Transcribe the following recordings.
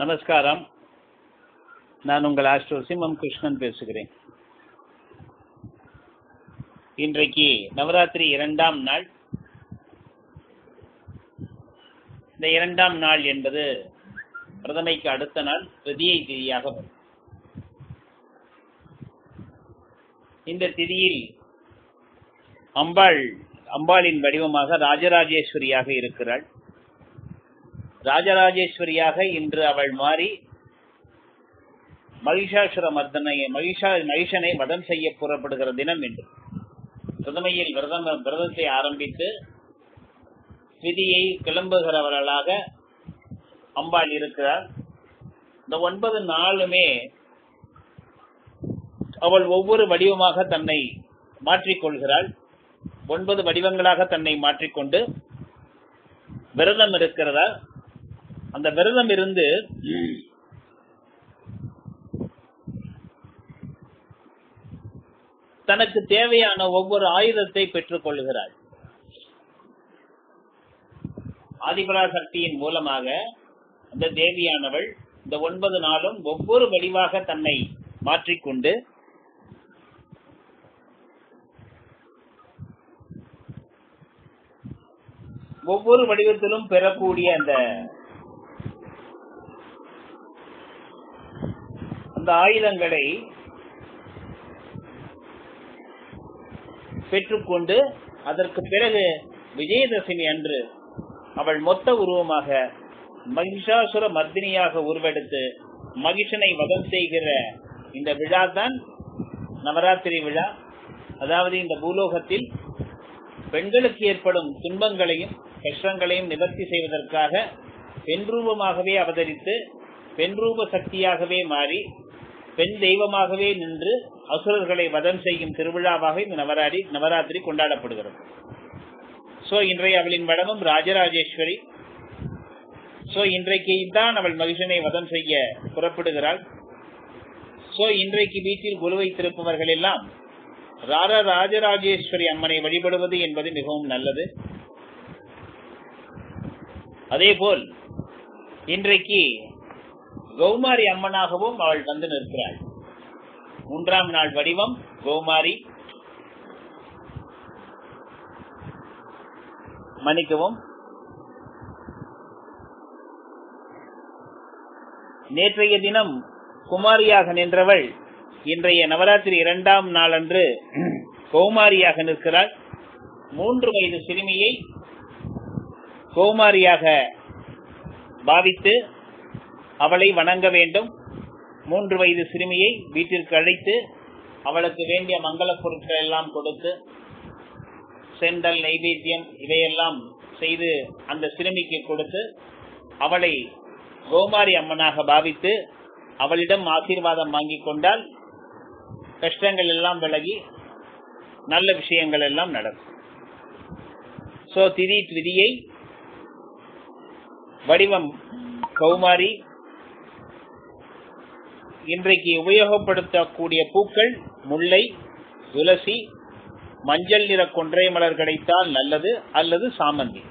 நமஸ்காரம். நான் உங்கள் ஆஸ்ட்ரோ சிம்மம் கிருஷ்ணன் பேசுகிறேன். இன்றைக்கு நவராத்திரி இரண்டாம் நாள். இந்த இரண்டாம் நாள் என்பது பிரதமைக்கு அடுத்த நாள் பிரதியை திதியாக வரும். இந்த திதியில் அம்பாள் அம்பாளின் வடிவமாக ராஜராஜேஸ்வரியாக இருக்கிறாள். ராஜராஜேஸ்வரியாக இன்று அவள் மாறி மகிஷாசுர மர்தனை மகிஷா மகிஷனை வதம் செய்ய புறப்படுகிற தினம் என்று பிரதமையில் விரதம் விரதத்தை ஆரம்பித்து விதியை கிளம்புகிறவர்களாக அம்பாள் இருக்கிறார் இந்த ஒன்பது நாளுமே அவள் ஒவ்வொரு வடிவமாக தன்னை மாற்றிக்கொள்கிறாள். ஒன்பது வடிவங்களாக தன்னை மாற்றிக்கொண்டு விரதம் இருக்கிறதா? அந்த விரதம் இருந்து தனக்கு தேவையான ஒவ்வொரு ஆயுதத்தை பெற்றுக் கொள்கிறாள் ஆதிபரா சக்தியின் மூலமாக அந்த தேவியானவள் இந்த ஒன்பது நாளும் ஒவ்வொரு வடிவாக தன்னை மாற்றிக்கொண்டு ஒவ்வொரு வடிவத்திலும் பெறக்கூடிய அந்த அந்த ஆயுதங்களை பெற்றுக்கொண்டு அதற்கு பிறகு விஜயதசமி அன்று அவள் மொத்த உருவமாக மகிஷாசுர மர்தினியாக உருவெடுத்து மகிஷனை வதம் செய்கிற இந்த விழா தான் நவராத்திரி விழா. அதாவது இந்த பூலோகத்தில் பெண்களுக்கு ஏற்படும் துன்பங்களையும் கஷ்டங்களையும் நிவர்த்தி செய்வதற்காக பெண் ரூபமாகவே அவதரித்து பெண் ரூப சக்தியாகவே மாறி பெண் தெய்வமாகவே நின்று அசுரர்களை வதம் செய்யும் திருவிழாவாக இந்த நவராரி நவராத்திரி கொண்டாடப்படுகிறது. சோ இன்றைய அவளின் வடமும் ராஜராஜேஸ்வரி. சோ இன்றைக்கு தான் அவள் மகிஷனை வதம் செய்ய புறப்படுகிறாள். சோ இன்றைக்கு வீட்டில் குரு வைத்திருப்பவர்கள் எல்லாம் ரார ராஜராஜேஸ்வரி அம்மனை வழிபடுவது என்பது மிகவும் நல்லது. அதே போல் இன்றைக்கு கௌமாரி அம்மனாகவும் அவள் வந்து நிற்கிறாள். மூன்றாம் நாள் வடிவம் கௌமாரி. மன்னிக்கவும். நேற்றைய தினம் குமாரியாக நின்றவள் இன்றைய நவராத்திரி இரண்டாம் நாள் அன்று கௌமாரியாக நிற்கிறாள். மூன்று வயது சிறுமியை கௌமாரியாக பாவித்து அவளை வணங்க வேண்டும். மூன்று வயது சிறுமியை வீட்டிற்கு அழைத்து அவளுக்கு வேண்டிய மங்கள பொருட்கள் எல்லாம் கொடுத்து செண்டல் நைவேத்தியம் இவையெல்லாம் செய்து அந்த சிறுமிக்கு கொடுத்து அவளை கோமாரி அம்மனாக பாவித்து அவளிடம் ஆசீர்வாதம் வாங்கி கொண்டால் கஷ்டங்கள் எல்லாம் விலகி நல்ல விஷயங்கள் எல்லாம் நடக்கும். சோ திதி திதியை வடிவம் கௌமாரி இன்றைக்கு உபயோகப்படுத்தக்கூடிய பூக்கள் முல்லை துளசி மஞ்சள் நிற கொன்றை மலர் கிடைத்தால் நல்லது அல்லது சாமந்தி.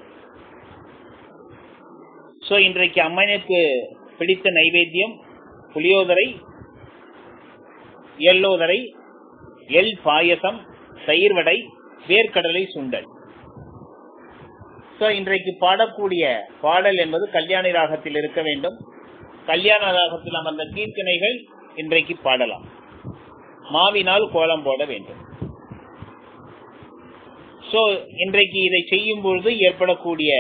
சோ இன்றைக்கு அம்மனுக்கு பிடித்த நைவேத்தியம் புளியோதரை எல்லோதரை எல் பாயசம் தயிர் வடை வேர்க்கடலை சுண்டல். சோ இன்றைக்கு பாடக்கூடிய பாடல் என்பது கல்யாணி ராகத்தில் இருக்க வேண்டும். கல்யாண ராகத்தில் அமர்ந்த கீர்த்தனைகள் இன்றைக்கு பாடலாம். மாவினால் கோலம் போட வேண்டும். சோ இன்றைக்கு இதை செய்யும் பொழுது ஏற்படக்கூடிய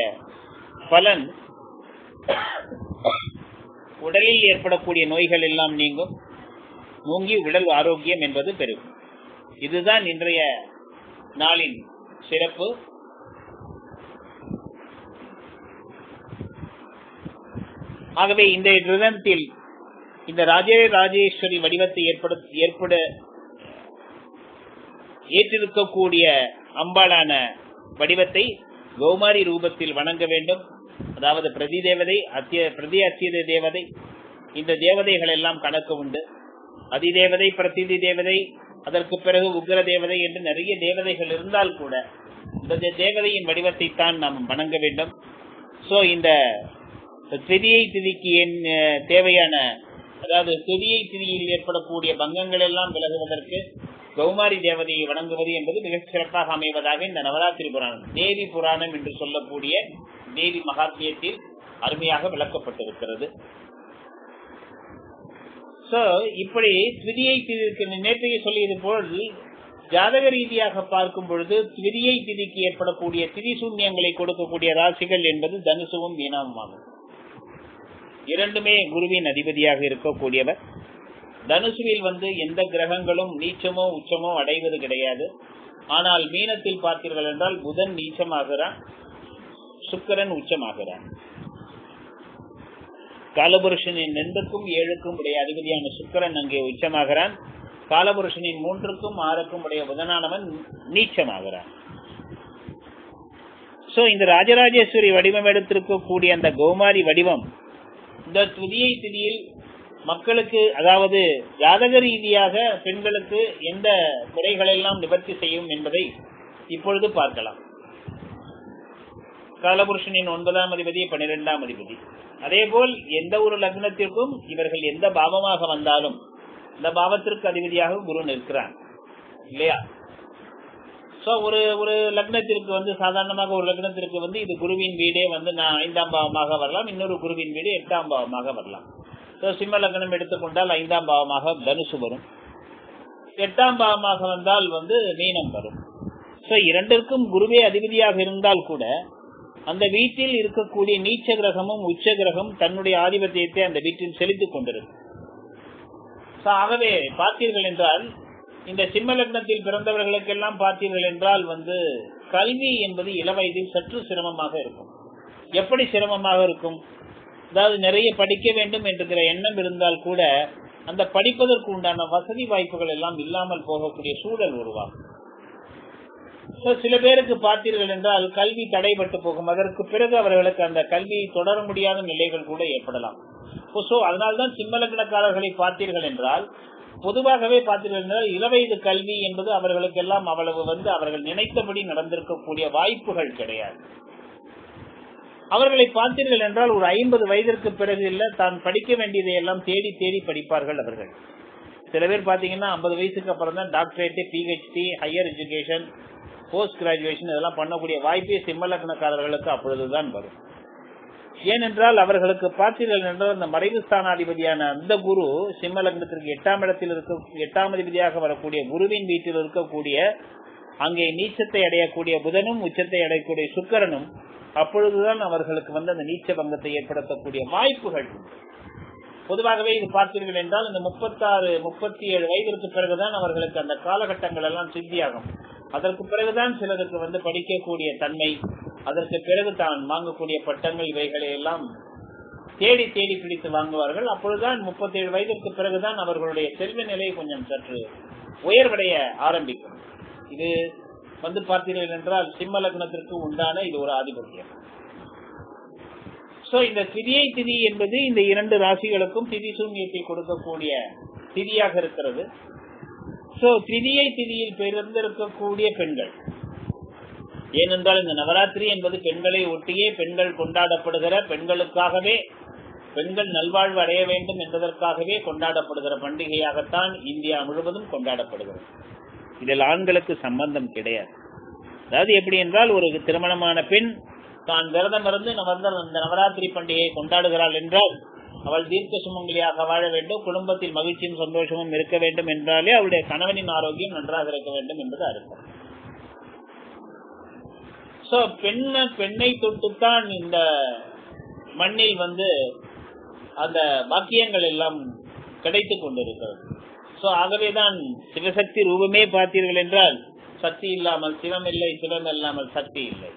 பலன் உடலில் ஏற்படக்கூடிய நோய்கள் எல்லாம் நீங்கும். மூங்கி உடல் ஆரோக்கியம் என்பது பெருகும். இதுதான் இன்றைய நாளின் சிறப்பு. ஆகவே இந்த கிரந்தத்தில் இந்த ராஜே ராஜேஸ்வரி வடிவத்தை ஏற்பட ஏற்பட ஏற்றிருக்கக்கூடிய அம்பாளான வடிவத்தை கௌமாரி ரூபத்தில் வணங்க வேண்டும். அதாவது பிரதி தேவதை அத்திய பிரதி அத்தியத தேவதை. இந்த தேவதைகள் எல்லாம் கணக்கு உண்டு. அதிதேவதை பிரதிதி தேவதை அதற்கு பிறகு உக்ர தேவதை என்று நிறைய தேவதைகள் இருந்தால் கூட இந்த தேவதையின் வடிவத்தை தான் நாம் வணங்க வேண்டும். சோ இந்த திதியை திதிக்கு என் தேவையான அதாவது திதியை திதியில் ஏற்படக்கூடிய பங்கங்கள் எல்லாம் விலகுவதற்கு கௌமாரி தேவதையை வணங்குவது என்பது மிக சிறப்பாக அமைவதாக இந்த நவராத்திரி புராணம் தேவி புராணம் என்று சொல்லக்கூடிய தேவி மகாத்மியத்தில் அருமையாக விளக்கப்பட்டிருக்கிறது. சோ இப்படி திதியை திதிக்கு நேற்றைய சொல்லியது போல் ஜாதக ரீதியாக பார்க்கும் பொழுது திதியை திதிக்கு ஏற்படக்கூடிய திதி சூன்யங்களை கொடுக்கக்கூடிய ராசிகள் என்பது தனுசுவும் மீனவும் ஆகும் இரண்டுமே குருவின் அதிபதியாக இருக்கக்கூடியவர். தனுசுவில் வந்து எந்த கிரகங்களும் நீச்சமோ உச்சமோ அடைவது கிடையாது. ஆனால் மீனத்தில் பார்த்தீர்கள் என்றால் புதன் நீச்சமாகிறான் சுக்கரன் உச்சமாகிறான் காலபுருஷனின் ரெண்டுக்கும் ஏழுக்கும் உடைய அதிபதியான சுக்கரன் அங்கே உச்சமாகிறான். காலபுருஷனின் மூன்றுக்கும் ஆறுக்கும் உடைய புதனானவன் நீச்சமாகிறான். சோ இந்த ராஜராஜேஸ்வரி வடிவம் எடுத்திருக்கக்கூடிய அந்த கௌமாரி வடிவம் இந்த துதியை திதியில் மக்களுக்கு அதாவது ஜாதக ரீதியாக பெண்களுக்கு எந்த குறைகள் எல்லாம் நிவர்த்தி செய்யும் என்பதை இப்பொழுது பார்க்கலாம். காலபுருஷனின் ஒன்பதாம் அதிபதி பன்னிரெண்டாம் அதிபதி. அதே போல் எந்த ஒரு லக்னத்திற்கும் இவர்கள் எந்த பாவமாக வந்தாலும் இந்த பாவத்திற்கு அதிபதியாக குரு நிற்கிறான் இல்லையா? சோ ஒரு ஒரு லக்னத்திற்கு வந்து சாதாரணமாக ஒரு லக்னத்திற்கு வந்து இது குருவின் வீடே வந்து நான் ஐந்தாம் பாவமாக வரலாம். இன்னொரு குருவின் வீடு எட்டாம் பாவமாக வரலாம். சோ சிம்ம லக்னம் எடுத்துக்கொண்டால் ஐந்தாம் பாவமாக தனுசு வரும். எட்டாம் பாவமாக வந்தால் வந்து மீனம் வரும். சோ இரண்டிற்கும் குருவே அதிபதியாக இருந்தால் கூட அந்த வீட்டில் இருக்கக்கூடிய நீச்ச கிரகமும் உச்ச கிரகம் தன்னுடைய ஆதிபத்தியத்தை அந்த வீட்டில் செலுத்திக் கொண்டிருக்கும். ஆகவே பார்த்தீர்கள் என்றால் இந்த சிம்ம லக்னத்தில் பிறந்தவர்களுக்கெல்லாம் பார்த்தீர்கள் என்றால் வந்து கல்வி என்பது இளவயதில் சற்று சிரமமாக இருக்கும். எப்படி சிரமமாக இருக்கும்? அதாவது நிறைய படிக்க வேண்டும் என்கிற எண்ணம் இருந்தால் கூட அந்த படிப்பதற்கு உண்டான வசதி வாய்ப்புகள் எல்லாம் இல்லாமல் போகக்கூடிய சூழல் உருவாகும். சில பேருக்கு பார்த்தீர்கள் என்றால் கல்வி தடைபட்டு போகும். அதற்கு பிறகு அவர்களுக்கு அந்த கல்வியை தொடர முடியாத நிலைகள் கூட ஏற்படலாம். சோ அதனால்தான் சிம்மலக்கணக்காரர்களை பார்த்தீர்கள் என்றால் பொதுவாகவே பார்த்தீர்கள் என்றால் இளவயது கல்வி என்பது அவர்களுக்கு எல்லாம் அவ்வளவு வந்து அவர்கள் நினைத்தபடி நடந்திருக்கக்கூடிய வாய்ப்புகள் கிடையாது. அவர்களை பார்த்தீர்கள் என்றால் ஒரு ஐம்பது வயதிற்கு பிறகு இல்ல தான் படிக்க வேண்டியதை எல்லாம் தேடி தேடி படிப்பார்கள் அவர்கள். சில பேர் பாத்தீங்கன்னா ஐம்பது வயசுக்கு அப்புறம் தான் doctorate PhD higher education post graduation இதெல்லாம் பண்ணக்கூடிய வாய்ப்பே சிம்மலக்கணக்காரர்களுக்கு அப்பொழுதுதான் வரும். ஏனென்றால் அவர்களுக்கு பார்த்தீர்கள் என்றால் அந்த மறைவு ஸ்தானாதிபதியான அந்த குரு சிம்ம லக்னத்திற்கு எட்டாம் இடத்தில் இருக்க எட்டாம் அதிபதியாக வரக்கூடிய குருவின் வீட்டில் இருக்கக்கூடிய அங்கே நீச்சத்தை அடையக்கூடிய புதனும் உச்சத்தை அடையக்கூடிய சுக்கரனும் அப்பொழுதுதான் அவர்களுக்கு வந்து அந்த நீச்ச பங்கத்தை ஏற்படுத்தக்கூடிய வாய்ப்புகள் பொதுவாகவே இது பார்த்தீர்கள் என்றால் இந்த முப்பத்தாறு முப்பத்தி ஏழு வயதிற்கு பிறகுதான் அவர்களுக்கு அந்த காலகட்டங்கள் எல்லாம் சித்தியாகும். அதற்கு பிறகுதான் சிலருக்கு வந்து படிக்கக்கூடிய தன்மை அதற்கு பிறகு தான் வாங்கக்கூடிய பட்டங்கள் இவைகளை எல்லாம் தேடி தேடி பிடித்து வாங்குவார்கள். அப்பொழுதுதான் முப்பத்தேழு வயதிற்கு பிறகுதான் அவர்களுடைய செல்வ நிலை கொஞ்சம் சற்று உயர்வடைய ஆரம்பிக்கும். இது வந்து பார்த்தீர்கள் என்றால் சிம்ம லக்னத்திற்கு உண்டான இது ஒரு ஆதிபத்தியம். சோ இந்த திதியை திதி என்பது இந்த இரண்டு ராசிகளுக்கும் திதி சூன்யத்தை கொடுக்கக்கூடிய திதியாக இருக்கிறது. சோ திதியை திதியில் பிறந்திருக்கக்கூடிய பெண்கள். ஏனென்றால் இந்த நவராத்திரி என்பது பெண்களை ஒட்டியே பெண்கள் கொண்டாடப்படுகிற பெண்களுக்காகவே பெண்கள் நல்வாழ்வு அடைய வேண்டும் என்பதற்காகவே கொண்டாடப்படுகிற பண்டிகையாகத்தான் இந்தியா முழுவதும் கொண்டாடப்படுகிறது. இதில் ஆண்களுக்கு சம்பந்தம் கிடையாது. அதாவது எப்படி என்றால் ஒரு திருமணமான பெண் தான் விரதம் இருந்து இந்த அந்த நவராத்திரி பண்டிகையை கொண்டாடுகிறாள் என்றால் அவள் தீர்க்க சுமங்கலியாக வாழ வேண்டும் குடும்பத்தில் மகிழ்ச்சியும் சந்தோஷமும் இருக்க வேண்டும் என்றாலே அவளுடைய கணவனின் ஆரோக்கியம் நன்றாக இருக்க வேண்டும் என்பது அர்த்தம். சோ பெண்ண பெண்ணை தொட்டுத்தான் இந்த மண்ணில் வந்து அந்த பாக்கியங்கள் எல்லாம் கிடைத்துக் கொண்டிருக்கிறது. சோ ஆகவேதான் சிவசக்தி ரூபமே பார்த்தீர்கள் என்றால் சக்தி இல்லாமல் சிவம் இல்லை சிவம் இல்லாமல் சக்தி இல்லை.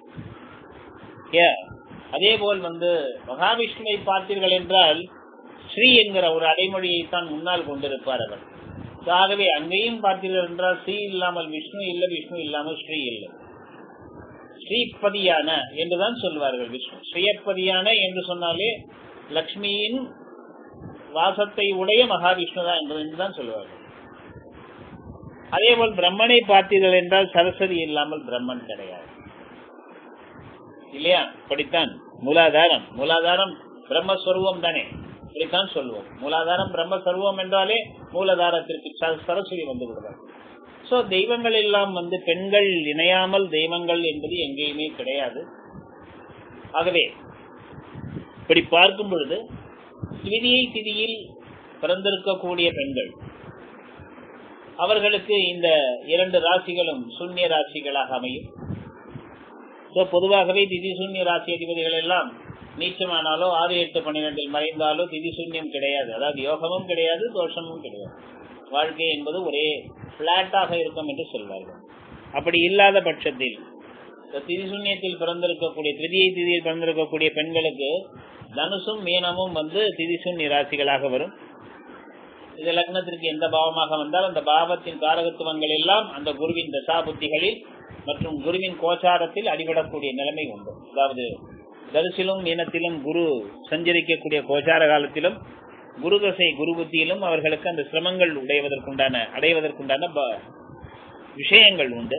ஏ அதே போல் வந்து மகாவிஷ்ணுவை பார்த்தீர்கள் என்றால் ஸ்ரீ என்கிற ஒரு அடைமொழியை தான் முன்னால் கொண்டிருப்பார் அவர். ஆகவே அங்கேயும் பார்த்தீர்கள் என்றால் ஸ்ரீ இல்லாமல் விஷ்ணு இல்லை விஷ்ணு இல்லாமல் ஸ்ரீ இல்லை. ஸ்ரீபதியான என்றுதான் சொல்வார்கள் விஷ்ணு. ஸ்ரீயப்பதியான என்று சொன்னாலே லக்ஷ்மியின் வாசத்தை உடைய மகாவிஷ்ணு தான் என்றுதான் சொல்வார்கள். அதே போல் பிரம்மனை பார்த்தீர்கள் என்றால் சரஸ்வதி இல்லாமல் பிரம்மன் கிடையாது. இல்லையா? படித்தான் மூலாதாரம். மூலாதாரம் பிரம்மஸ்வரூபம் தானே. இப்படித்தான் சொல்லுவோம் மூலாதாரம் பிரம்மஸ்வரூபம் என்றாலே மூலாதாரத்திற்கு சரஸ்வதி வந்து விடுவார். சோ தெய்வங்கள் எல்லாம் வந்து பெண்கள் இணையாமல் தெய்வங்கள் என்பது எங்கேயுமே கிடையாது. ஆகவே இப்படி பார்க்கும் பொழுது திவிதியை திதியில் பிறந்திருக்கக்கூடிய பெண்கள் அவர்களுக்கு இந்த இரண்டு ராசிகளும் சூன்ய ராசிகளாக அமையும். பொதுவாகவே திதி சூன்ய ராசி அதிபதிகள் எல்லாம் நீச்சமானாலோ ஆறு எட்டு பன்னிரெண்டில் மறைந்தாலோ திதி சூன்யம் கிடையாது. அதாவது யோகமும் கிடையாது தோஷமும் கிடையாது. வாழ்க்கை என்பது ஒரே பிளாட்டாக இருக்கும் என்று சொல்வார்கள். அப்படி இல்லாத பட்சத்தில் திதி சூன்யத்தில் பிறந்திருக்கக்கூடிய திருதியை திதியில் பிறந்திருக்கக்கூடிய பெண்களுக்கு தனுசும் மீனமும் வந்து திதி சூன்ய ராசிகளாக வரும். இது லக்னத்திற்கு எந்த பாவமாக வந்தால் அந்த பாவத்தின் காரகத்துவங்கள் எல்லாம் அந்த குருவின் தசா புத்திகளில் மற்றும் குருவின் கோச்சாரத்தில் அடிபடக்கூடிய நிலைமை உண்டு. அதாவது தரிசிலும் இனத்திலும் குரு சஞ்சரிக்கக்கூடிய கோச்சார காலத்திலும் குரு தசை குரு புத்தியிலும் அவர்களுக்கு அந்த சிரமங்கள் உடையவதற்குண்டான அடைவதற்குண்டான விஷயங்கள் உண்டு.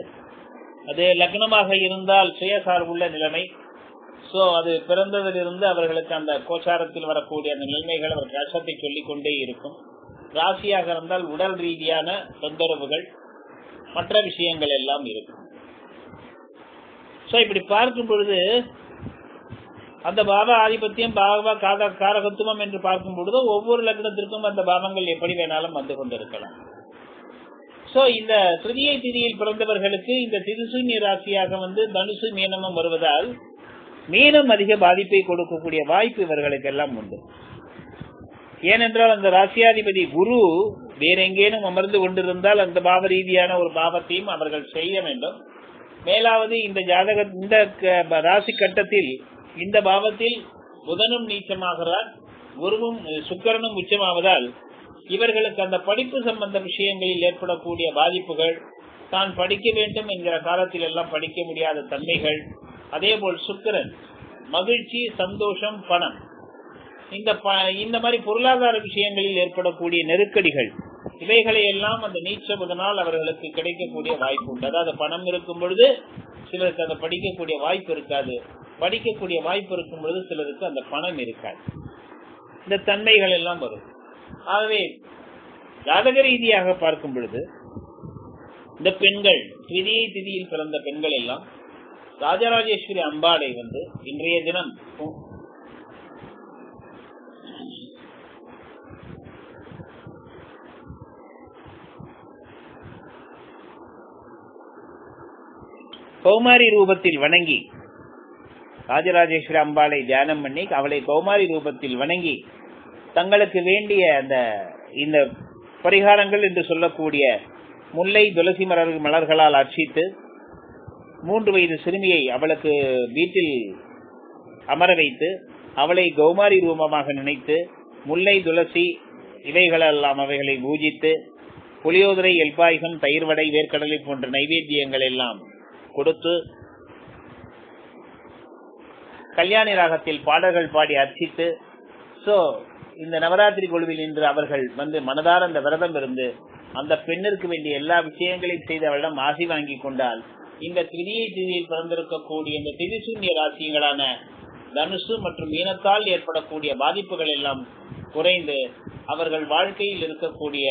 அது லக்னமாக இருந்தால் சுயசார்புள்ள நிலைமை. சோ அது பிறந்ததிலிருந்து அவர்களுக்கு அந்த கோச்சாரத்தில் வரக்கூடிய அந்த நிலைமைகள் அவர் கஷ்டத்தை சொல்லிக்கொண்டே இருக்கும். ராசியாக இருந்தால் உடல் ரீதியான தொந்தரவுகள் மற்ற விஷயங்கள் எல்லாம் இருக்கும். இப்படி பார்க்கும் பொழுது அந்த பாபா ஆதிபத்தியம் பாபா காதா காரகத்துவம் என்று பார்க்கும் பொழுது ஒவ்வொரு லக்னத்திற்கும் அந்த பாவங்கள் எப்படி வேணாலும் வந்து கொண்டிருக்கலாம். சோ இந்த திருதியை திதியில் பிறந்தவர்களுக்கு இந்த திருசூன்ய ராசியாக வந்து தனுசு மீனமும் வருவதால் மீனம் அதிக பாதிப்பை கொடுக்கக்கூடிய வாய்ப்பு இவர்களுக்கு எல்லாம் உண்டு. ஏனென்றால் அந்த ராசியாதிபதி குரு வேற எங்கேனும் அமர்ந்து கொண்டிருந்தால் அந்த பாவ ரீதியான ஒரு பாவத்தையும் அவர்கள் செய்ய வேண்டும். மேலாவது இந்த ஜாதக இந்த க- ராசி கட்டத்தில் இந்த பாவத்தில் புதனும் நீச்சமாகிறார் குருவும் சுக்கரனும் உச்சமாவதால் இவர்களுக்கு அந்த படிப்பு சம்பந்த விஷயங்களில் ஏற்படக்கூடிய பாதிப்புகள் தான் படிக்க வேண்டும் என்கிற காலத்தில் எல்லாம் படிக்க முடியாத தன்மைகள் அதே போல் சுக்கரன் மகிழ்ச்சி சந்தோஷம் பணம். இந்த ப- இந்த மாதிரி பொருளாதார விஷயங்களில் ஏற்படக்கூடிய நெருக்கடிகள் இவைகளை எல்லாம் அந்த நீச்ச புதனால் அவர்களுக்கு கிடைக்கக்கூடிய வாய்ப்பு உண்டு. அதாவது பணம் இருக்கும் பொழுது சிலருக்கு அந்த படிக்கக்கூடிய வாய்ப்பு இருக்காது. படிக்கக்கூடிய வாய்ப்பு இருக்கும் பொழுது சிலருக்கு அந்த பணம் இருக்காது. இந்த தன்மைகள் எல்லாம் வரும். ஆகவே ஜாதக ரீதியாக பார்க்கும் பொழுது இந்த பெண்கள் திதியை திதியில் பிறந்த பெண்கள் எல்லாம் ராஜராஜேஸ்வரி அம்பாளை வந்து இன்றைய தினம் கௌமாரி ரூபத்தில் வணங்கி ராஜராஜேஸ்வரி அம்பாளை தியானம் பண்ணி அவளை கௌமாரி ரூபத்தில் வணங்கி தங்களுக்கு வேண்டிய அந்த இந்த பரிகாரங்கள் என்று சொல்லக்கூடிய முல்லை துளசி மலர் மலர்களால் அர்ச்சித்து மூன்று வயது சிறுமியை அவளுக்கு வீட்டில் அமர வைத்து அவளை கௌமாரி ரூபமாக நினைத்து முல்லை துளசி இவைகளெல்லாம் அவைகளை பூஜித்து புளியோதரை எல்பாயசம் தயிர் வடை வேர்க்கடலை போன்ற நைவேத்தியங்கள் எல்லாம் கொடுத்து கல்யாணி ராகத்தில் பாடல்கள் பாடி அர்ச்சித்து சோ இந்த நவராத்திரி குழுவில் இன்று அவர்கள் வந்து மனதார அந்த விரதம் இருந்து அந்த பெண்ணிற்கு வேண்டிய எல்லா விஷயங்களையும் செய்து அவளிடம் ஆசி வாங்கி கொண்டால் இந்த திதியை திதியில் பிறந்திருக்கக்கூடிய இந்த திதிசூன்ய ராசியங்களான தனுசு மற்றும் மீனத்தால் ஏற்படக்கூடிய பாதிப்புகள் எல்லாம் குறைந்து அவர்கள் வாழ்க்கையில் இருக்கக்கூடிய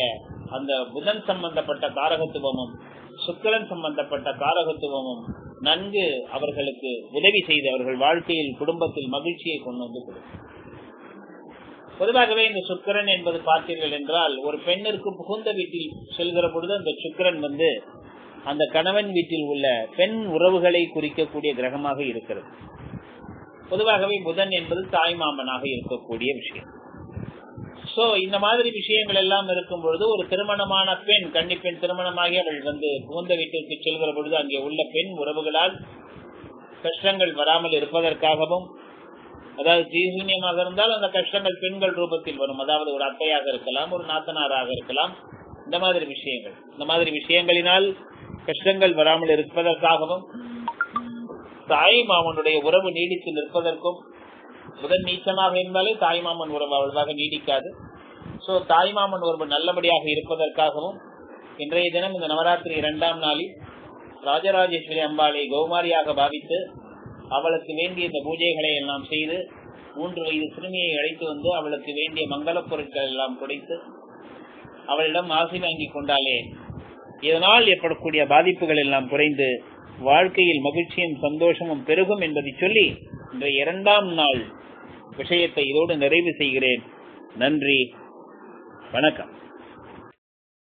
அந்த புதன் சம்பந்தப்பட்ட காரகத்துவமும் சுக்கிரன் சம்பந்தப்பட்ட காரகத்துவமும் நன்கு அவர்களுக்கு உதவி செய்து அவர்கள் வாழ்க்கையில் குடும்பத்தில் மகிழ்ச்சியை கொண்டு வந்து கொடுக்கும். பொதுவாகவே இந்த சுக்கிரன் என்பது பார்த்தீர்கள் என்றால் ஒரு பெண்ணிற்கு புகுந்த வீட்டில் செல்கிற பொழுது அந்த சுக்கிரன் வந்து அந்த கணவன் வீட்டில் உள்ள பெண் உறவுகளை குறிக்கக்கூடிய கிரகமாக இருக்கிறது. பொதுவாகவே புதன் என்பது தாய்மாமனாக இருக்கக்கூடிய விஷயம். சோ இந்த மாதிரி விஷயங்கள் எல்லாம் இருக்கும் பொழுது ஒரு திருமணமான பெண் கன்னி பெண் திருமணமாகி அவள் வந்து புகுந்த வீட்டிற்கு செல்கிற பொழுது அங்கே உள்ள பெண் உறவுகளால் கஷ்டங்கள் வராமல் இருப்பதற்காகவும் அதாவது ஜீசூன்யமாக இருந்தால் அந்த கஷ்டங்கள் பெண்கள் ரூபத்தில் வரும். அதாவது ஒரு அத்தையாக இருக்கலாம் ஒரு நாத்தனாராக இருக்கலாம். இந்த மாதிரி விஷயங்கள். இந்த மாதிரி விஷயங்களினால் கஷ்டங்கள் வராமல் இருப்பதற்காகவும் தாய் மாமனுடைய உறவு நீடித்து நிற்பதற்கும் முதன் நீச்சமாக இருந்தாலே தாய்மாமன் உறவு அவ்வளவாக நீடிக்காது. சோ தாய்மாமன் உறவு நல்லபடியாக இருப்பதற்காகவும் இன்றைய தினம் இந்த நவராத்திரி இரண்டாம் நாளில் ராஜராஜேஸ்வரி அம்பாளை கௌமாரியாக பாவித்து அவளுக்கு வேண்டிய இந்த பூஜைகளை எல்லாம் செய்து மூன்று வயது சிறுமியை அழைத்து வந்து அவளுக்கு வேண்டிய மங்களப் பொருட்கள் எல்லாம் குடைத்து அவளிடம் ஆசை வாங்கி கொண்டாலே இதனால் ஏற்படக்கூடிய பாதிப்புகள் எல்லாம் குறைந்து வாழ்க்கையில் மகிழ்ச்சியும் சந்தோஷமும் பெருகும் என்பதை சொல்லி இந்த இரண்டாம் நாள் விஷயத்தை இதோடு நிறைவு செய்கிறேன். நன்றி. வணக்கம்.